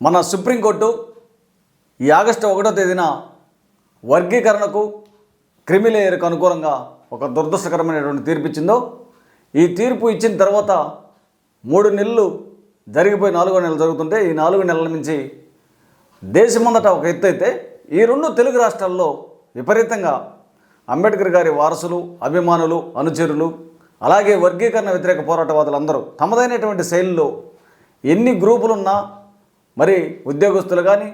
మన సుప్రీంకోర్టు ఈ ఆగస్టు ఒకటో తేదీన వర్గీకరణకు క్రిమిలేయర్కు అనుకూలంగా ఒక దురదృష్టకరమైనటువంటి తీర్పు ఇచ్చిందో ఈ తీర్పు ఇచ్చిన తర్వాత మూడు నెలలు జరిగిపోయి నాలుగో నెలలు జరుగుతుంటే ఈ నాలుగు నెలల నుంచి దేశమంతట ఒక ఎత్తు అయితే ఈ రెండు తెలుగు రాష్ట్రాల్లో విపరీతంగా అంబేద్కర్ గారి వారసులు అభిమానులు అనుచరులు అలాగే వర్గీకరణ వ్యతిరేక పోరాటవాదులందరూ తమదైనటువంటి శైలిలో ఎన్ని గ్రూపులున్నా మరి ఉద్యోగస్తులు కానీ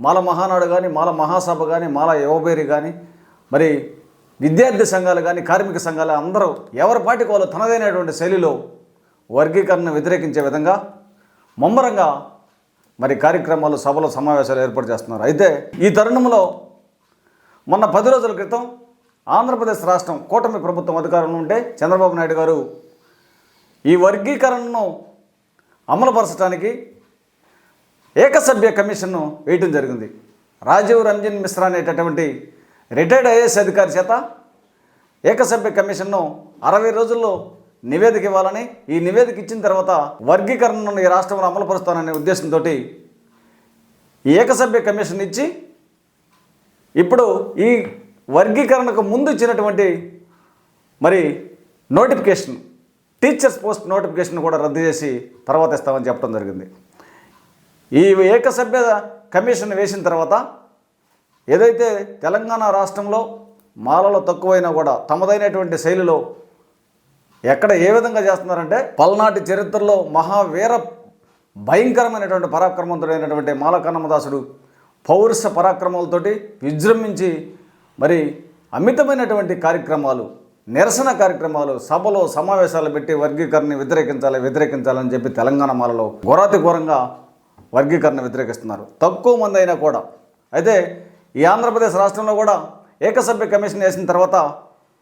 మాల మహానాడు కానీ మాల మహాసభ కానీ మాల యువబేరి కానీ మరి విద్యార్థి సంఘాలు కానీ కార్మిక సంఘాలు అందరూ ఎవరి పాటికి వాళ్ళు తనదైనటువంటి శైలిలో వర్గీకరణను వ్యతిరేకించే విధంగా ముమ్మరంగా మరి కార్యక్రమాలు సభలు సమావేశాలు ఏర్పాటు చేస్తున్నారు. అయితే ఈ తరుణంలో మొన్న పది రోజుల క్రితం ఆంధ్రప్రదేశ్ రాష్ట్రం కూటమి ప్రభుత్వం అధికారంలో ఉంటే చంద్రబాబు నాయుడు గారు ఈ వర్గీకరణను అమలుపరచడానికి ఏకసభ్య కమిషన్ను వేయటం జరిగింది. రాజీవ్ రంజన్ మిశ్రా అనేటటువంటి రిటైర్డ్ ఐఏఎస్ అధికారి చేత ఏకసభ్య కమిషన్ను అరవై రోజుల్లో నివేదిక ఇవ్వాలని ఈ నివేదిక ఇచ్చిన తర్వాత వర్గీకరణను ఈ రాష్ట్రంలో అమలుపరుస్తాననే ఉద్దేశంతో ఈ ఏకసభ్య కమిషన్ ఇచ్చి ఇప్పుడు ఈ వర్గీకరణకు ముందు ఇచ్చినటువంటి మరి నోటిఫికేషన్ టీచర్స్ పోస్ట్ నోటిఫికేషన్ కూడా రద్దు చేసి తర్వాత ఇస్తామని చెప్పడం జరిగింది. ఈ ఏకసభ్య కమిషన్ వేసిన తర్వాత ఏదైతే తెలంగాణ రాష్ట్రంలో మాలలో తక్కువైనా కూడా తమదైనటువంటి శైలిలో ఎక్కడ ఏ విధంగా చేస్తున్నారంటే పల్నాటి చరిత్రలో మహావీర భయంకరమైనటువంటి పరాక్రమంతుడైనటువంటి మాలకన్నమదాసుడు పౌరుష పరాక్రమాలతోటి విజృంభించి మరి అమితమైనటువంటి కార్యక్రమాలు నిరసన కార్యక్రమాలు సభలో సమావేశాలు పెట్టి వర్గీకరణ వ్యతిరేకించాలి వ్యతిరేకించాలని చెప్పి తెలంగాణ మాలలో ఘోరాతి ఘోరంగా వర్గీకరణ వ్యతిరేకిస్తున్నారు. తక్కువ మంది అయినా కూడా. అయితే ఈ ఆంధ్రప్రదేశ్ రాష్ట్రంలో కూడా ఏకసభ్య కమిషన్ వేసిన తర్వాత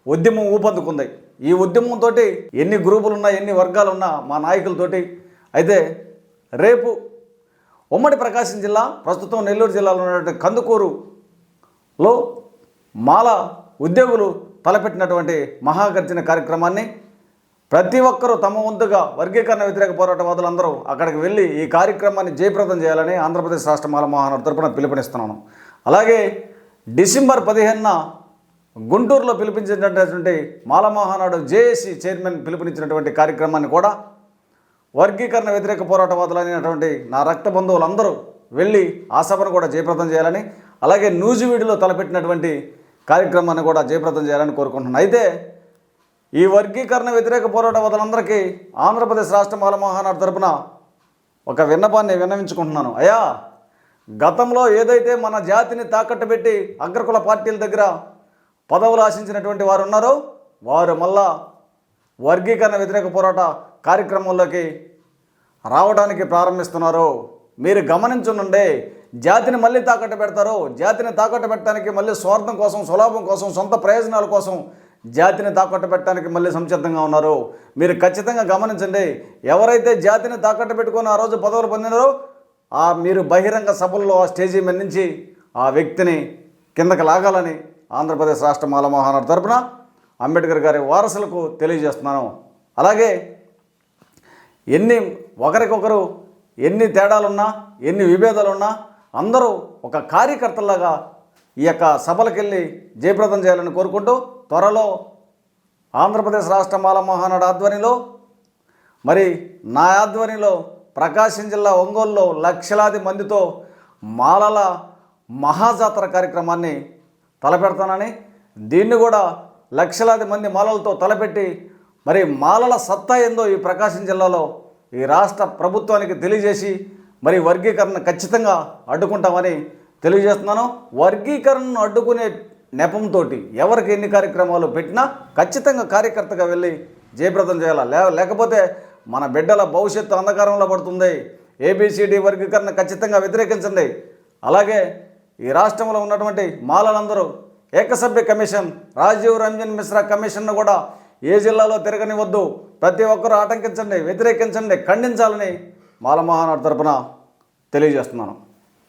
ఉద్యమం ఊపందుకుంది. ఈ ఉద్యమంతో ఎన్ని గ్రూపులు ఉన్నా ఎన్ని వర్గాలు ఉన్నా మా నాయకులతోటి అయితే రేపు ఉమ్మడి ప్రకాశం జిల్లా ప్రస్తుతం నెల్లూరు జిల్లాలో ఉన్నటువంటి కందుకూరులో మాల ఉద్యోగులు తలపెట్టినటువంటి మహాగర్జన కార్యక్రమాన్ని ప్రతి ఒక్కరూ తమ వంతుగా వర్గీకరణ వ్యతిరేక పోరాటవాదులందరూ అక్కడికి వెళ్ళి ఈ కార్యక్రమాన్ని జయప్రదం చేయాలని ఆంధ్రప్రదేశ్ రాష్ట్ర మాలమోహన్ తరపున పిలుపునిస్తున్నాను. అలాగే డిసెంబర్ పదిహేనున గుంటూరులో పిలిపించినటువంటి మాలమహానాడు జేఏసీ చైర్మన్ పిలుపునిచ్చినటువంటి కార్యక్రమాన్ని కూడా వర్గీకరణ వ్యతిరేక పోరాటవాదులు అనేటువంటి నా రక్త బంధువులందరూ వెళ్ళి ఆ సభను కూడా జయప్రదం చేయాలని అలాగే నూజివీడులో తలపెట్టినటువంటి కార్యక్రమాన్ని కూడా జయప్రదం చేయాలని కోరుకుంటున్నాను. అయితే ఈ వర్గీకరణ వ్యతిరేక పోరాటవాదులందరికీ ఆంధ్రప్రదేశ్ రాష్ట్ర మాలమహానాడు తరపున ఒక విన్నపాన్ని విన్నవించుకుంటున్నాను. అయ్యా గతంలో ఏదైతే మన జాతిని తాకట్టు పెట్టి అగ్రకుల పార్టీల దగ్గర పదవులు ఆశించినటువంటి వారు ఉన్నారో వారు మళ్ళా వర్గీకరణ వ్యతిరేక పోరాట కార్యక్రమంలోకి రావడానికి ప్రారంభిస్తున్నారు మీరు గమనించనుండే జాతిని మళ్ళీ తాకట్టు పెడతారు జాతిని తాకట్టు పెట్టడానికి మళ్ళీ స్వార్థం కోసం సులాభం కోసం సొంత ప్రయోజనాల కోసం జాతిని తాకట్టు పెట్టడానికి మళ్ళీ సంసిద్ధంగా ఉన్నారు. మీరు ఖచ్చితంగా గమనించండి ఎవరైతే జాతిని తాకట్టు పెట్టుకొని ఆ రోజు పదవులు పొందినారో ఆ మీరు బహిరంగ సభల్లో ఆ స్టేజీ మీద నుంచి ఆ వ్యక్తిని కిందకి లాగాలని ఆంధ్రప్రదేశ్ రాష్ట్ర మాల తరపున అంబేద్కర్ గారి వారసులకు తెలియజేస్తున్నాను. అలాగే ఎన్ని ఒకరికొకరు ఎన్ని తేడాలున్నా ఎన్ని విభేదాలున్నా అందరూ ఒక కార్యకర్తలాగా ఈ యొక్క సభలకెళ్ళి జయప్రదం చేయాలని కోరుకుంటూ త్వరలో ఆంధ్రప్రదేశ్ రాష్ట్ర మాల మహానాడు ఆధ్వర్యంలో మరి నా ఆధ్వర్యంలో ప్రకాశం జిల్లా ఒంగోలులో లక్షలాది మందితో మాలల మహాజాతర కార్యక్రమాన్ని తలపెడతానని దీన్ని కూడా లక్షలాది మంది మాలలతో తలపెట్టి మరి మాలల సత్తా ఏందో ఈ ప్రకాశం జిల్లాలో ఈ రాష్ట్ర ప్రభుత్వానికి తెలియజేసి మరి వర్గీకరణ ఖచ్చితంగా అడ్డుకుంటామని తెలియజేస్తున్నాను. వర్గీకరణను అడ్డుకునే నెపంతో ఎవరికి ఎన్ని కార్యక్రమాలు పెట్టినా ఖచ్చితంగా కార్యకర్తగా వెళ్ళి జయప్రదం చేయాలి? లే లేకపోతే మన బిడ్డల భవిష్యత్తు అంధకారంలో పడుతుంది. ఏబిసిడి వర్గీకరణ ఖచ్చితంగా వ్యతిరేకించండి. అలాగే ఈ రాష్ట్రంలో ఉన్నటువంటి మాలలందరూ ఏకసభ్య కమిషన్ రాజీవ్ రంజన్ మిశ్రా కమిషన్ను కూడా ఏ జిల్లాలో తిరగనివద్దు ప్రతి ఒక్కరూ ఆటంకించండి వ్యతిరేకించండి ఖండించాలని మాల తరపున తెలియజేస్తున్నాను.